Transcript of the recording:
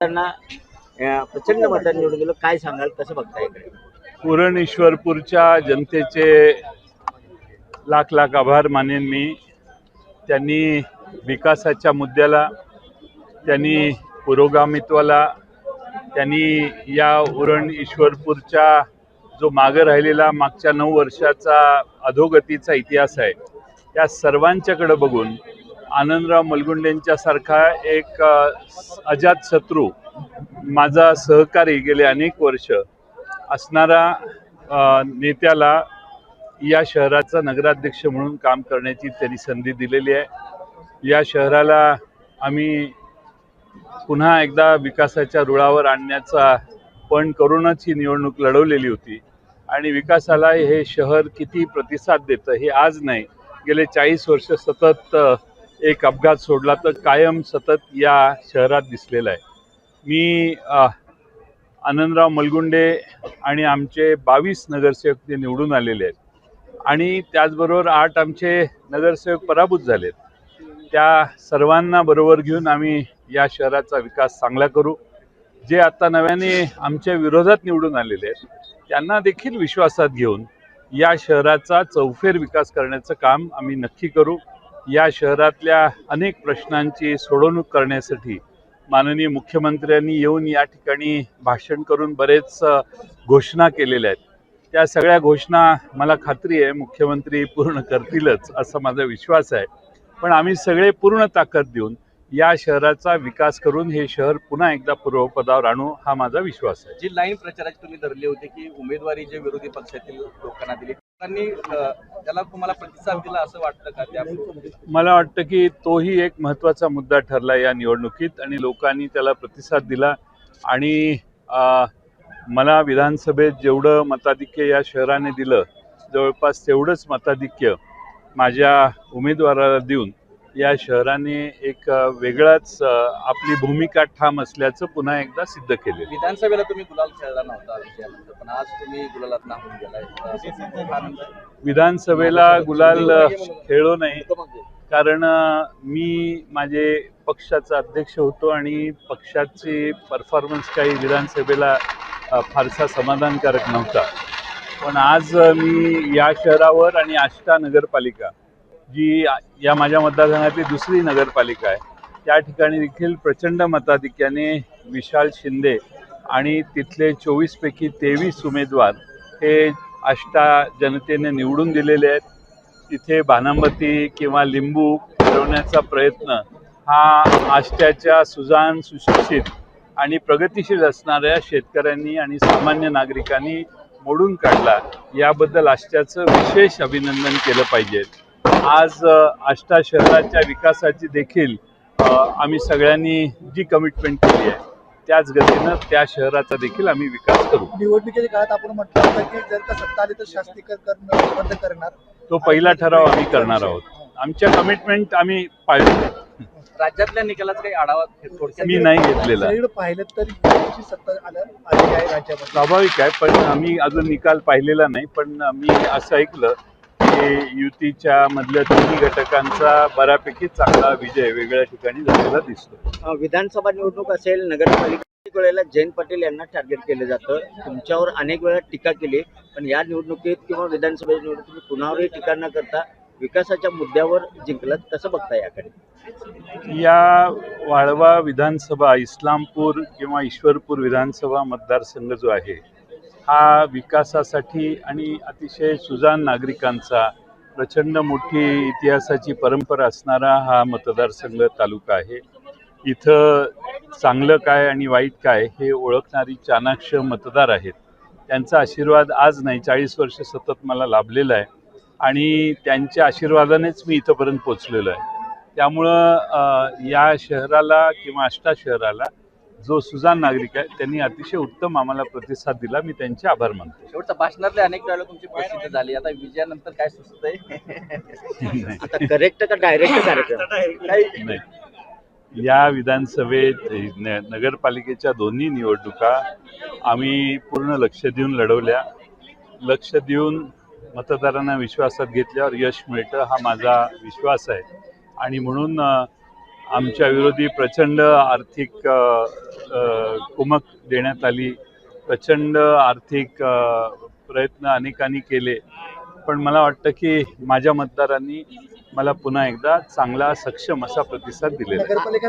त्यांना प्रचंड मतांनी निवडून दिलं काय सांगाल? कसं बघताय इकडे? पुरण ईश्वरपूरच्या जनतेचे लाख लाख आभार मानेन मी. त्यांनी विकासाच्या मुद्द्याला त्यांनी पुरोगामित्वाला त्यांनी या उरण ईश्वरपूरच्या जो मागं राहिलेला मागच्या नऊ वर्षाचा अधोगतीचा इतिहास आहे त्या सर्वांच्याकडे बघून आनंदराव मलगुंडेंच्या सारखा एक अजात शत्रू माझा सहकारी गेले अनेक वर्ष असणारा नेत्याला या शहराचा नगराध्यक्ष म्हणून काम करण्याची त्यांनी संधी दिलेली आहे. या शहराला आम्ही पुन्हा एकदा विकासाच्या रुळावर आणण्याचा पण करूनच ही निवडणूक लढवलेली होती. आणि विकासाला हे शहर किती प्रतिसाद देतं हे आज नाही. गेले चाळीस वर्ष सतत एक अपघात सोडला तर कायम सतत या शहरात दिसलेला आहे. मी आनंदराव मलगुंडे आणि आमचे बावीस नगरसेवक ते निवडून आलेले आहेत आणि त्याचबरोबर आठ आमचे नगरसेवक पराभूत झालेत. त्या सर्वांना बरोबर घेऊन आम्ही या शहराचा विकास चांगला करू. जे आता नव्याने आमच्या विरोधात निवडून आलेले आहेत त्यांना देखील विश्वासात घेऊन या शहराचा चौफेर विकास करण्याचं काम आम्ही नक्की करू. या शहरातल्या अनेक प्रश्नांची सोडवणूक करण्यासाठी माननीय मुख्यमंत्र्यांनी येऊन या ठिकाणी भाषण करून बरेच घोषणा केलेल्या आहेत. त्या सगळ्या घोषणा मला खात्री आहे मुख्यमंत्री पूर्ण करतीलच असा माझा विश्वास आहे. पण आम्ही सगळे पूर्ण ताकद देऊन या शहराचा विकास करून हे शहर पुन्हा एकदा पूर्वपदावर आणू हा माझा विश्वास आहे. जी लाईन प्रचाराची तुम्ही धरली होती की उमेदवारी जे विरोधी पक्षातील लोकांना दिली त्याला तुम्हाला प्रतिसाद दिला असं वाटतं का? त्या मला वाटतं की तोही एक महत्त्वाचा मुद्दा ठरला या निवडणुकीत आणि लोकांनी त्याला प्रतिसाद दिला. आणि मला विधानसभेत जेवढं मताधिक्य या शहराने दिलं जवळपास तेवढंच मताधिक्य माझ्या उमेदवाराला देऊन या शहराने एक वेगळाच आपली भूमिका ठाम असल्याचं पुन्हा एकदा सिद्ध केलेलं विधानसभेला तुम्ही गुलाल खेळला नव्हता पण आज तुम्ही गुलालात नाहून गेलाय. विधानसभेला गुलाल खेळलो नाही. कारण मी माझे पक्षाचा अध्यक्ष होतो आणि पक्षाची परफॉर्मन्स काही विधानसभेला फारसा समाधानकारक नव्हता. पण आज मी या शहरावर आणि आष्टा नगरपालिका जी या माझ्या मतदारसंघातली दुसरी नगरपालिका आहे त्या ठिकाणी देखील प्रचंड मताधिक्याने विशाल शिंदे आणि तिथले चोवीसपैकी तेवीस उमेदवार हे आष्टा जनतेने निवडून दिलेले आहेत. तिथे भानामती किंवा लिंबू फिरवण्याचा प्रयत्न हा आष्ट्याच्या सुजान सुशिक्षित आणि प्रगतिशील असणाऱ्या शेतकऱ्यांनी आणि सामान्य नागरिकांनी मोडून काढला. याबद्दल आष्ट्याचं विशेष अभिनंदन केलं पाहिजे. आज आष्टा शहराच्या विकासाची देखील आम्ही सगळ्यांनी जी कमिटमेंट केली आहे त्याच गतीनं त्या शहराचा देखील आम्ही विकास करू. निवडणुकीच्या काळात आपण म्हटलं होतं की जर का सत्ता आली तर शास्त्रीकरण बंद करणार. तो पहिला ठराव आम्ही करणार आहोत. आमच्या कमिटमेंट आम्ही पाळतो. राज्यातल्या निकालाचा काही आढावा थोडक्यात मी नाही घेतलेला. पाहिलं तर युतीची सत्ता आलं स्वाभाविक आहे पण आम्ही अजून निकाल पाहिलेला नाही. पण मी असं ऐकलं युतीच्या मधल्या तिन्ही घटकांचा बऱ्यापैकी चांगला विजय वेगळ्या ठिकाणी झालेला दिसतो विधानसभा निवडणूक असेल नगरपालिका वेळेला जयंत पाटील यांना टार्गेट केलं जातं. तुमच्यावर अनेक वेळा टीका केली पण या निवडणुकीत किंवा विधानसभेच्या निवडणुकीत कुणावरही टीका न करता विकासाच्या मुद्द्यावर जिंकलात कसं बघता याकडे. या वाळवा विधानसभा इस्लामपूर किंवा ईश्वरपूर विधानसभा मतदारसंघ जो आहे हा विकासासाठी आणि अतिशय सुजान नागरिकांचा प्रचंड मोठी इतिहासाची परंपरा असणारा हा मतदारसंघ तालुका आहे. इथं चांगलं काय आणि वाईट काय हे ओळखणारी चाणाक्ष मतदार आहेत. त्यांचा आशीर्वाद आज नाही चाळीस वर्ष सतत मला लाभलेला आहे आणि त्यांच्या आशीर्वादानेच मी इथंपर्यंत पोचलेलो आहे. त्यामुळं या शहराला किंवा आष्टा शहराला जो सुजान नागरिक आहे त्यांनी अतिशय उत्तम आम्हाला प्रतिसाद दिला. मी त्यांचे आभार मानतो. शेवटच्या भाषणातले अनेक वेळेला तुमची प्रसिद्धी झाली. आता विजयानंतर काय सुचत आहे आता करेक्ट का डायरेक्ट कार्यक्रम? नाही. या विधानसभेत नगरपालिकेच्या दोन्ही निवडणुका आम्ही पूर्ण लक्ष देऊन लढवल्या. लक्ष देऊन मतदारांना विश्वासात घेतल्यावर यश मिळतं हा माझा विश्वास आहे. आणि म्हणून आमच्या विरोधी प्रचंड आर्थिक कुमक देण्यात आली. प्रचंड आर्थिक प्रयत्न अनेकांनी केले. पण मला वाटतं की माझ्या मतदारांनी मला पुन्हा एकदा चांगला सक्षम असा प्रतिसाद दिलेला